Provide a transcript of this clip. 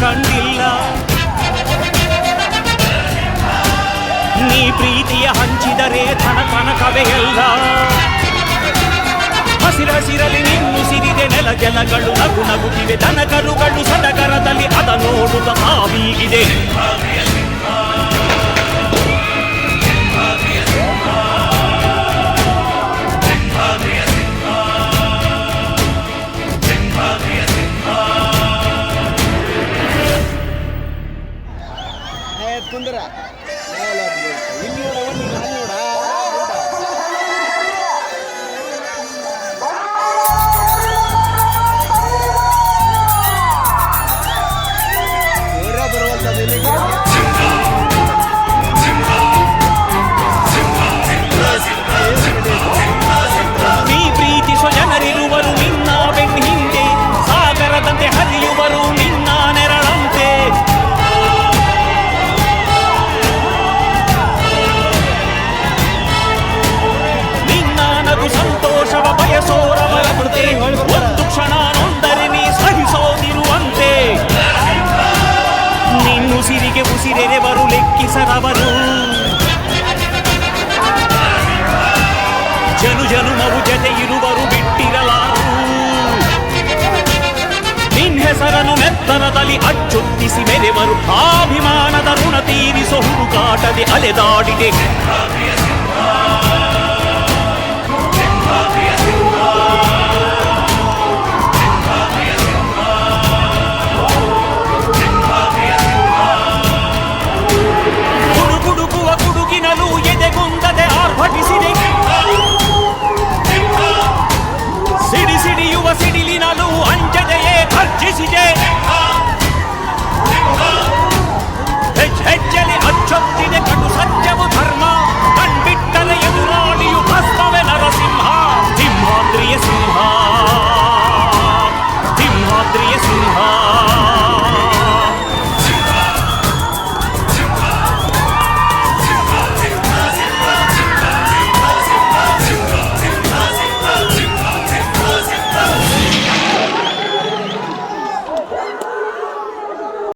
ಕಂಡಿಲ್ಲ. ನೀ ಪ್ರೀತಿಯ ಹಂಚಿದರೆ ತನ ತನಕವೇ ಎಲ್ಲ. ಹಸಿರಸಿರಲಿ ನಿನ್ನು ಸಿರಿದೆ ನೆಲ ಜಲಗಳು ನಗು ನಗುತ್ತಿವೆ ದನ ಕರುಗಳು ಸಡಗರದಲ್ಲಿ বন্ধুরা ಸಂತೋಷವ ಬಯಸೋರವರ ಕೃತೆ ಒಂದು ಕ್ಷಣ ನೊಂದರೆ ನೀ ಸಹಿಸೋದಿರುವಂತೆ ನಿನ್ನುಸಿರಿಗೆ ಉಸಿರೆರೆವರು ಲೆಕ್ಕಿಸರವರು ಜನು ಜನುಮವು ಜತೆ ಇರುವರು ಬಿಟ್ಟಿರಲಾರು ನಿನ್ ಹೆಸರನ್ನು ನೆತ್ತರದಲ್ಲಿ ಅಚ್ಚೊತ್ತಿಸಿ ಮೆರೆವರು ಅಭಿಮಾನದ ಋಣ ತೀರಿಸೋ ಹುಡುಕಾಟದೆ ಅಲೆದಾಡಿದೆ